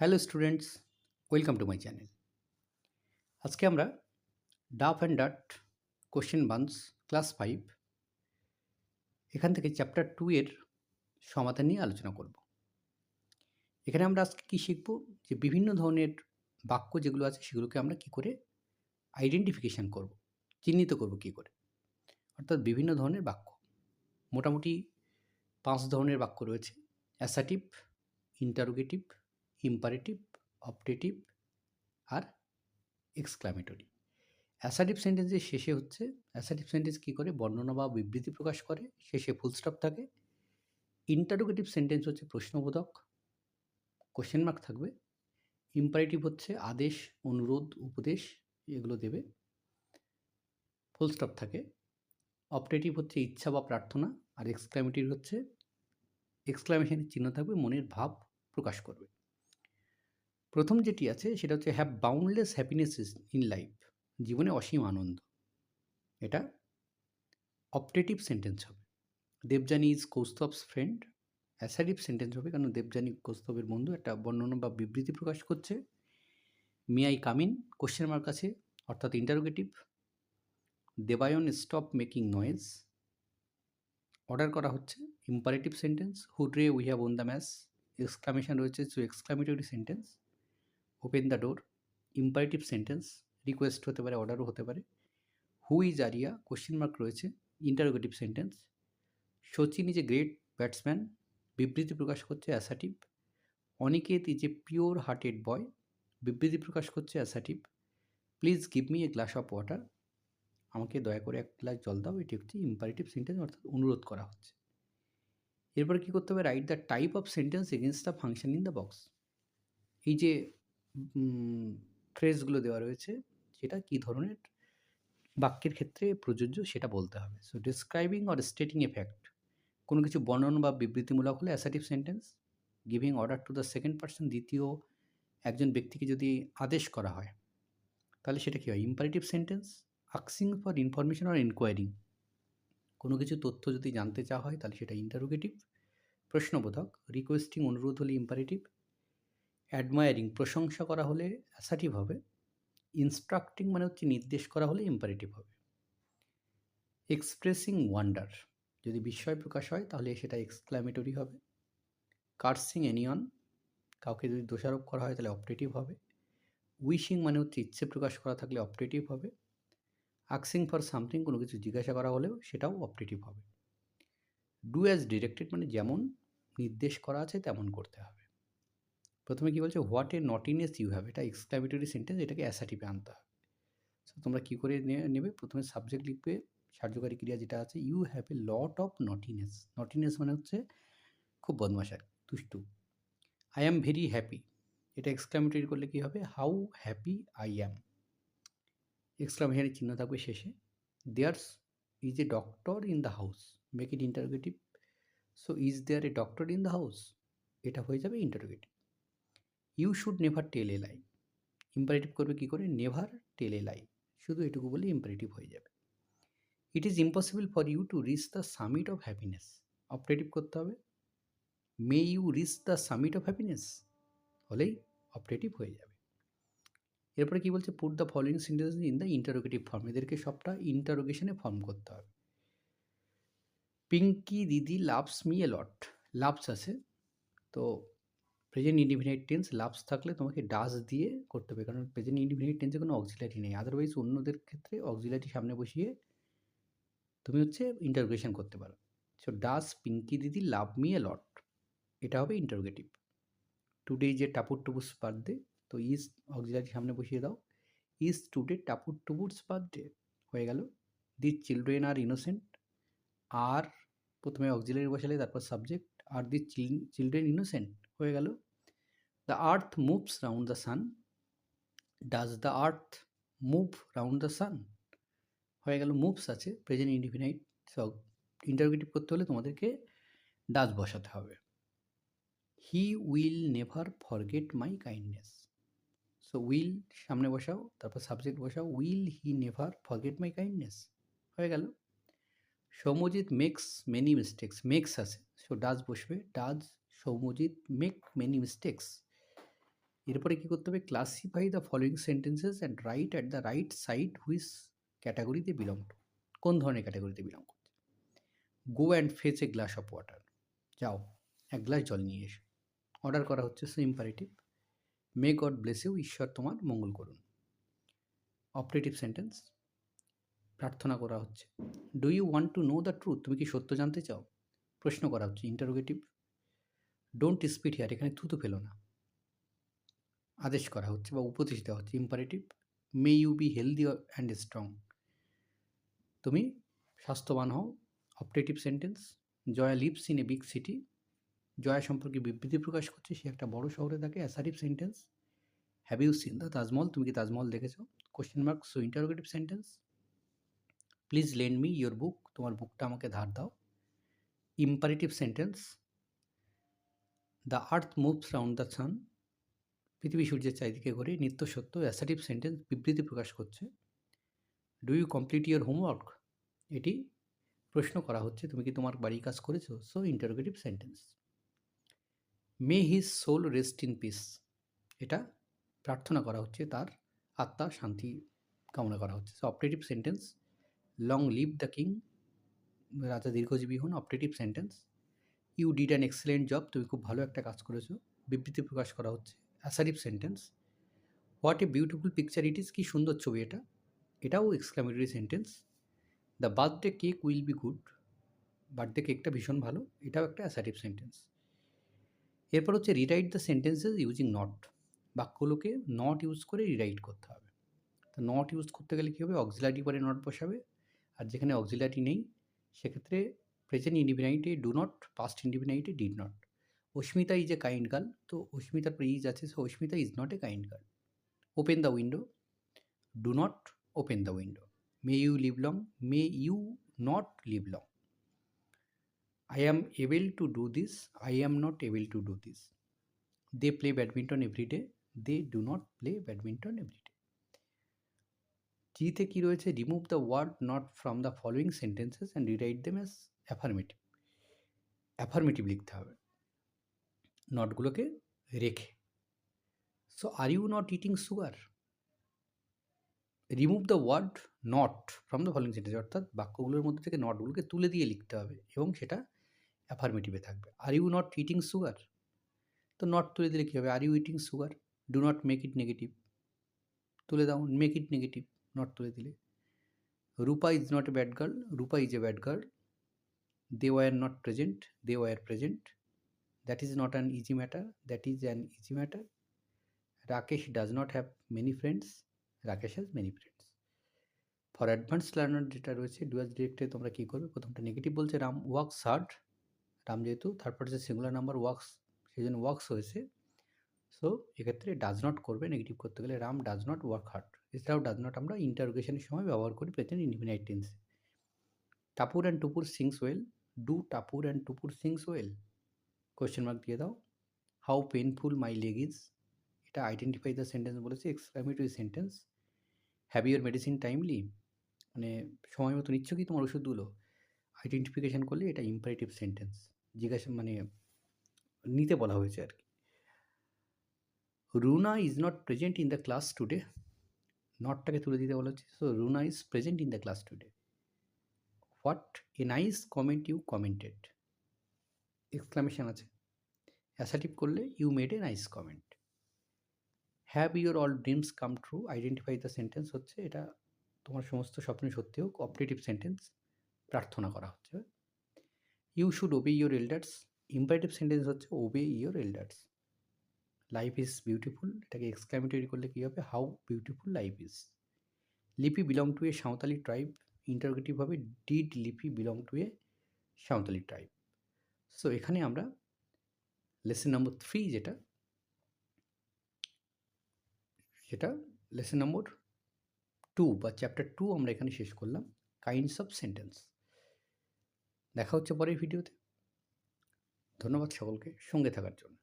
Hello students, welcome to my channel. আজকে আমরা Duff and ডাট question buns class five, এখান থেকে চ্যাপ্টার টু এর সমাধান নিয়ে আলোচনা করব। এখানে আমরা আজকে কী শিখব? যে বিভিন্ন ধরনের বাক্য যেগুলো আছে সেগুলোকে আমরা কি করে আইডেন্টিফিকেশান করব, চিহ্নিত করব কি করে? অর্থাৎ বিভিন্ন ধরনের বাক্য। মোটামুটি পাঁচ ধরনের বাক্য রয়েছে। অ্যাসাটিভ ইন্টারোগেটিভ ইম্পারেটিভ অপটেটিভ আর এক্সক্লামেটরি অ্যাসাটিভ সেন্টেন্সের শেষে হচ্ছে অ্যাসাটিভ সেন্টেন্স কী করে? বর্ণনা বা বিবৃতি প্রকাশ করে, শেষে ফুল স্টপ থাকে। ইন্টারোগেটিভ সেন্টেন্স হচ্ছে প্রশ্নবোধক কোশ্চেন মার্ক থাকবে। ইম্পারেটিভ হচ্ছে আদেশ, অনুরোধ, উপদেশ এগুলো দেবে। ফুল স্টপ থাকে। অপটেটিভ হচ্ছে ইচ্ছা বা প্রার্থনা আর এক্সক্লামেটিভ হচ্ছে। এক্সক্লামেশনের চিহ্ন থাকবে, মনের ভাব প্রকাশ করবে। প্রথম যেটি আছে, সেটা হচ্ছে have boundless happiness in life জীবনে অসীম আনন্দ। এটা অপটেটিভ সেন্টেন্স হবে। Debjani is Kaustav's friend assertive sentence হবে, কারণ দেবযানী কৌস্তবের বন্ধু, একটা বর্ণনা বা বিবৃতি প্রকাশ করছে। May I come in question mark আছে, অর্থাৎ interrogative Debayan stop making noise order করা হচ্ছে imperative sentence hurrah we have won the match exclamation রয়েছে so exclamatory sentence open the door imperative sentence request হতে পারে অর্ডারও হতে পারে। Who is Arya question mark রয়েছে। Interrogative sentence Sachin is a great batsman বিবৃতি প্রকাশ করছে assertive Aniket is a pure hearted boy বিবৃতি প্রকাশ করছে assertive please give me a glass of water আমাকে দয়া করে এক গ্লাস জল দাও। এটি হচ্ছে ইম্পারেটিভ সেন্টেন্স অর্থাৎ অনুরোধ করা হচ্ছে। এরপরে কী করতে হবে? Write the type of sentence against the function in the box এই যে ফ্রেজগুলো দেওয়া রয়েছে সেটা কী ধরনের বাক্যের ক্ষেত্রে প্রযোজ্য সেটা বলতে হবে। So describing or stating a fact কোনো কিছু বর্ণন বা বিবৃতিমূলক হলে assertive sentence giving order to the second person দ্বিতীয় একজন ব্যক্তিকে যদি আদেশ করা হয়, তাহলে সেটা কী হয়? ইম্পারেটিভ সেন্টেন্স আক্সিং ফর ইনফরমেশন অর ইনকোয়ারিং কোনো কিছু তথ্য যদি জানতে চাওয়া হয়, তাহলে সেটা ইন্টারোগেটিভ প্রশ্নবোধক রিকোয়েস্টিং অনুরোধ হলে ইম্পারেটিভ অ্যাডমায়ারিং প্রশংসা করা হলে অ্যাসাটিভ হবে। ইনস্ট্রাক্টিং মানে হচ্ছে নির্দেশ করা হলে ইম্পারেটিভ হবে। এক্সপ্রেসিং ওয়ান্ডার যদি বিস্ময় প্রকাশ হয় তাহলে সেটা এক্সক্লামেটরি হবে। কার্সিং এনিয়ন কাউকে যদি দোষারোপ করা হয় তাহলে অপারেটিভ হবে। উইশিং মানে হচ্ছে ইচ্ছে প্রকাশ করা থাকলে অপারেটিভ হবে। আক্সিং ফর সামথিং কোনো কিছু জিজ্ঞাসা করা হলেও সেটাও অপারেটিভ হবে। ডু অ্যাজ ডিরেক্টেড মানে যেমন নির্দেশ করা আছে তেমন করতে হবে। প্রথমে কী বলছে what a naughtiness you have এটা এক্সক্লামেটরি সেন্টেন্স এটাকে অ্যাসাটিভে আনতে হবে। সো তোমরা কী করে নেবে? প্রথমে সাবজেক্ট লিখবে, সাহায্যকারী ক্রিয়া যেটা আছে you have a lot of naughtiness naughtiness মানে হচ্ছে, খুব বদমাস আর, দুষ্টু। আই অ্যাম ভেরি হ্যাপি এটা এক্সক্লামেটরি করলে কী হবে? হাউ হ্যাপি আই অ্যাম এক্সক্লামেশনের চিহ্ন থাকবে শেষে। There's is a doctor in the house make it interrogative so is there a doctor in the house এটা হয়ে যাবে interrogative you should never tell a lie imperative করবে কী করে? নেভার টেল এ লাই শুধু এটুকু বলে ইম্পারেটিভ হয়ে যাবে। It is impossible for you to reach the summit of happiness operative করতে হবে। May you reach the summit of happiness হলেই অপারেটিভ হয়ে যাবে। এরপরে কী বলছে? Put the following sentence in the interrogative form এদেরকে সবটা ইন্টারোগেশনে ফর্ম করতে হবে। পিঙ্কি দিদি loves me a lot loves আছে। তো প্রেজেন্ট ইন্ডিফিনাইট টেন্স লাভস থাকলে তোমাকে ডাস দিয়ে করতে হবে। কারণ প্রেজেন্ট ইন্ডিফিনাইট টেন্সে কোনো অক্সিলারি নেই। আদারওয়াইজ অন্যদের ক্ষেত্রে অক্সিলারি সামনে বসিয়ে তুমি হচ্ছে ইন্টারোগেশন করতে পারো। সো ডাস পিঙ্কি দিদি লাভ মি এ লট এটা হবে ইন্টারোগেটিভ টুডে যে টাপুর টুপুস বার্থডে তো ইজ অক্সিলারি সামনে বসিয়ে দাও। Is today Tapur Tupur's birthday হয়ে গেল। দি চিলড্রেন আর ইনোসেন্ট আর প্রথমে অক্সিলারি বসালে, তারপর subject R the children innocent হয়ে গেল। The earth moves round the sun does the earth move round the sun হয়ে গেল মুভস আছে। প্রেজেন্ট ইন্ডিফিনাইট সব ইন্টারোগেটিভ করতে হলে তোমাদেরকে ডাজ বসাতে হবে। He will never forget my kindness so will সামনে বসাও, তারপর সাবজেক্ট বসাও। Will he never forget my kindness হয়ে গেল। Soumajit makes many mistakes makes আছে। সো ডাজ বসবে। Does Soumajit make many mistakes এরপরে কী করতে হবে? Classify the following sentences and write at the right side which ক্যাটাগরিতে বিলং টু কোন ধরনের ক্যাটাগরিতে বিলং করছে? Go and fetch a glass of water যাও, এক গ্লাস জল নিয়ে এসো। অর্ডার করা হচ্ছে so imperative may God bless you ঈশ্বর তোমার মঙ্গল করুন। অপারেটিভ সেন্টেন্স প্রার্থনা করা হচ্ছে। Do you want to know the truth তুমি কি সত্য জানতে চাও? প্রশ্ন করা হচ্ছে। ইন্টারোগেটিভ ডোন্ট স্পিড হিয়ার এখানে থুতু ফেলো না। আদেশ করা হচ্ছে বা উপদেশ দেওয়া হচ্ছে imperative may you be healthy and strong তুমি স্বাস্থ্যবান হও operative sentence Jaya lives in a big city Jaya সম্পর্কে বিবৃতি প্রকাশ করছে, সে একটা বড় শহরে থাকে assertive sentence have you seen the Taj Mahal তুমি কি তাজমহল দেখেছ? Question mark so interrogative sentence please lend me your book তোমার বুকটা আমাকে ধার দাও। Imperative sentence the earth moves round the sun, পৃথিবী সূর্যের চারিদিকে ঘুরে নিত্য সত্য, অ্যাসাটিভ সেন্টেন্স বিবৃতি প্রকাশ করছে। Do you complete your homework এটি প্রশ্ন করা হচ্ছে, তুমি কি তোমার বাড়ির কাজ করেছ? So interrogative sentence may his soul rest in peace এটা প্রার্থনা করা হচ্ছে, তার আত্মা শান্তি কামনা করা হচ্ছে। So operative sentence long live the king রাজা দীর্ঘজীবী হন operative sentence you did an excellent job তুমি খুব ভালো একটা কাজ করেছ। বিবৃতি প্রকাশ করা হচ্ছে। Assertive sentence what a beautiful picture it is কী সুন্দর ছবি এটা। এটাও exclamatory sentence the birthday cake will be good birthday কেকটা ভীষণ ভালো। এটাও একটা অ্যাসারিভ সেন্টেন্স এরপর হচ্ছে rewrite the sentences using not বাক্যগুলোকে not use করে রিরাইট করতে হবে। তো নট ইউজ করতে গেলে কী হবে? অক্সিলারি পরে নট বসাবে। আর যেখানে অক্সিলারি নেই, সেক্ষেত্রে প্রেজেন্ট ইন্ডিপেন্ডাইটে do not past ইন্ডিপেন্ডাইটে did not Asmita is a kind girl তো অস্মিতার পরে ইজ আছে so Asmita is not a kind girl open the window do not open the window may you live long may you not live long I am able to do this I am not able to do this they play badminton day. They do not play badminton every day. জিতে কি রয়েছে? Remove the word not from the following sentences and rewrite them as affirmative affirmative লিখতে হবে। নটগুলোকে রেখে। So are you not eating sugar remove the word not from the following sentence অর্থাৎ বাক্যগুলোর মধ্যে থেকে নটগুলোকে তুলে দিয়ে লিখতে হবে এবং সেটা অ্যাফার্মেটিভে থাকবে। Are you not eating sugar তো নট তুলে দিলে কী হবে? Are you eating sugar do not make it negative তুলে দাও মেক ইট নেগেটিভ নট তুলে দিলে Rupa is not a bad girl Rupa is a bad girl they were not present they were present that is not an easy matter that is an easy matter Rakesh does not have many friends Rakesh has many friends for advance learner যেটা রয়েছে ডুয়াস ডিরেক্টে তোমরা কী করবে প্রথমটা negative বলছে, Ram works hard Ram যেহেতু, তারপর হচ্ছে singular number works সেই জন্য ওয়ার্কস হয়েছে। সো এক্ষেত্রে ডাজ নট করবে নেগেটিভ করতে গেলে Ram does not work hard এছাড়াও ডাজ নট আমরা ইন্টারোগেশনের সময় ব্যবহার করি প্রেজেন্ট ইন্ডিপেন্ডেন্ট টেন্সে Tapur and Tupur sings well do Tapur and Tupur sings well question mark দিয়ে দাও। How painful my leg is এটা আইডেন্টিফাই দ্য সেন্টেন্স বলেছে exclamatory sentence have your medicine timely মানে সময় মতো নিচ্ছ কি তোমার ওষুধগুলো আইডেন্টিফিকেশান করলে এটা ইম্পারেটিভ সেন্টেন্স জিজ্ঞাসা মানে নিতে বলা হয়েছে আর কি। Runa is not present in the class today নটটাকে তুলে দিতে বলা হচ্ছে। So Runa is present in the class today what a nice comment you commented exclamation আছে। অ্যাসাটিভ করলে you made a nice comment have your all dreams come true identify the sentence হচ্ছে, এটা তোমার সমস্ত স্বপ্ন সত্যি হোক অপারেটিভ সেন্টেন্স প্রার্থনা করা হচ্ছে। You should obey your elders imperative sentence হচ্ছে obey your elders life is beautiful এটাকে এক্সক্লামেটরি করলে কী হবে? How beautiful life is Lipi belong to a Santali tribe interrogative হবে did Lipi belong to a Santali tribe so এখানে আমরা lesson number three যেটা, সেটা লেসন নম্বর টু বা চ্যাপ্টার টু আমরা এখানে শেষ করলাম। কাইন্ডস অফ সেন্টেন্স দেখা হচ্ছে পরের ভিডিওতে ধন্যবাদ সকলকে। সঙ্গে থাকার জন্য।